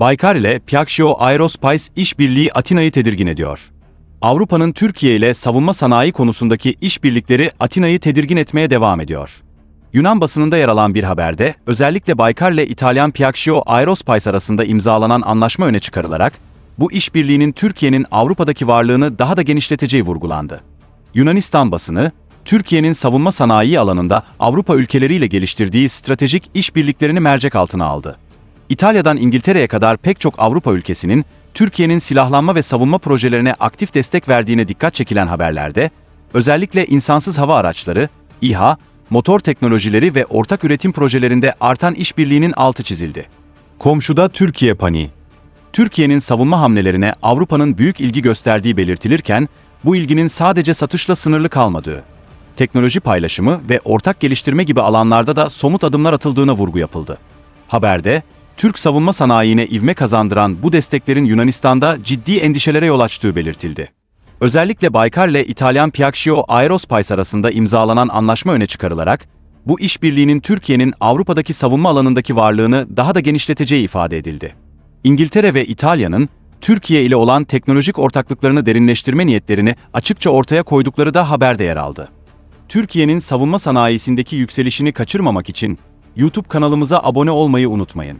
Baykar ile Piaggio Aerospace işbirliği Atina'yı tedirgin ediyor. Avrupa'nın Türkiye ile savunma sanayi konusundaki işbirlikleri Atina'yı tedirgin etmeye devam ediyor. Yunan basınında yer alan bir haberde, özellikle Baykar ile İtalyan Piaggio Aerospace arasında imzalanan anlaşma öne çıkarılarak, bu işbirliğinin Türkiye'nin Avrupa'daki varlığını daha da genişleteceği vurgulandı. Yunanistan basını, Türkiye'nin savunma sanayi alanında Avrupa ülkeleriyle geliştirdiği stratejik işbirliklerini mercek altına aldı. İtalya'dan İngiltere'ye kadar pek çok Avrupa ülkesinin Türkiye'nin silahlanma ve savunma projelerine aktif destek verdiğine dikkat çekilen haberlerde, özellikle insansız hava araçları, İHA, motor teknolojileri ve ortak üretim projelerinde artan işbirliğinin altı çizildi. Komşuda Türkiye paniği. Türkiye'nin savunma hamlelerine Avrupa'nın büyük ilgi gösterdiği belirtilirken, bu ilginin sadece satışla sınırlı kalmadığı, teknoloji paylaşımı ve ortak geliştirme gibi alanlarda da somut adımlar atıldığına vurgu yapıldı. Haberde, Türk savunma sanayine ivme kazandıran bu desteklerin Yunanistan'da ciddi endişelere yol açtığı belirtildi. Özellikle Baykar ile İtalyan Piaggio Aerospace arasında imzalanan anlaşma öne çıkarılarak, bu işbirliğinin Türkiye'nin Avrupa'daki savunma alanındaki varlığını daha da genişleteceği ifade edildi. İngiltere ve İtalya'nın Türkiye ile olan teknolojik ortaklıklarını derinleştirme niyetlerini açıkça ortaya koydukları da haberde yer aldı. Türkiye'nin savunma sanayisindeki yükselişini kaçırmamak için YouTube kanalımıza abone olmayı unutmayın.